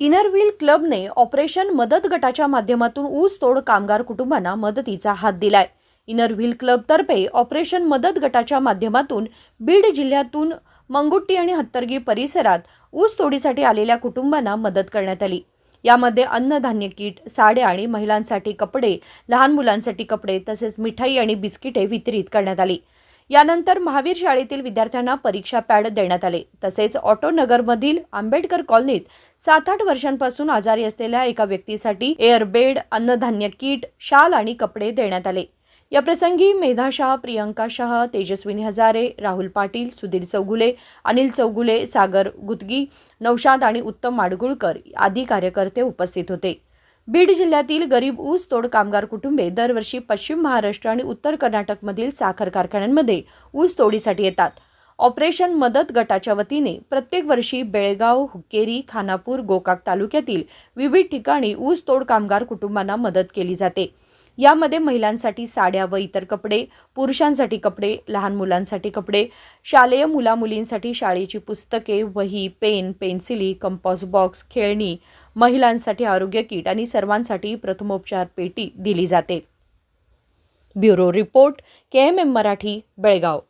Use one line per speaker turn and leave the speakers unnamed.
Inner Wheel क्लबने operation मदत गटाच्या माध्यमातून ऊस तोड कामगार कुटुंबांना मदतीचा हात दिलाय. इनरव्हील क्लबतर्फे ऑपरेशन मदत गटाच्या माध्यमातून बीड जिल्ह्यातून मंगुट्टी आणि हत्तरगी परिसरात ऊस तोडीसाठी आलेल्या कुटुंबांना मदत करण्यात आली. यामध्ये अन्नधान्य किट साड्या आणि महिलांसाठी कपडे लहान मुलांसाठी कपडे तसेच मिठाई आणि बिस्किटे वितरित करण्यात आली. यानंतर महावीर शाळेतील विद्यार्थ्यांना परीक्षा पॅड देण्यात आले. तसेच ऑटो नगरमधील आंबेडकर कॉलनीत सात आठ वर्षांपासून आजारी असलेल्या एका व्यक्तीसाठी एअरबेड अन्नधान्य किट शाल आणि कपडे देण्यात आले. या प्रसंगी मेधा शाह प्रियंका शाह तेजस्विनी हजारे राहुल पाटील सुधीर चौगुले अनिल चौगुले सागर गुतगी नौशाद आणि उत्तम माडगुळकर आदी कार्यकर्ते उपस्थित होते. बीड जिल्ह्यातील गरीब ऊस तोड कामगार कुटुंबे दरवर्षी पश्चिम महाराष्ट्र आणि उत्तर कर्नाटकमधील साखर कारखान्यांमध्ये ऊस तोडीसाठी येतात. ऑपरेशन मदत गटाच्या वतीने प्रत्येक वर्षी बेळगाव हुक्केरी खानापूर गोकाक तालुक्यातील विविध ठिकाणी ऊस तोड कामगार कुटुंबांना मदत केली जाते. यामध्ये महिलांसाठी साड्या व इतर कपडे पुरुषांसाठी कपडे लहान मुलांसाठी कपडे शालेय मुलामुलींसाठी शाळेची पुस्तके वही पेन पेन्सिली कंपॉस बॉक्स खेळणी महिलांसाठी आरोग्य किट आणि सर्वांसाठी प्रथमोपचार पेटी दिली जाते. Bureau report K M M Marathi Belgaum.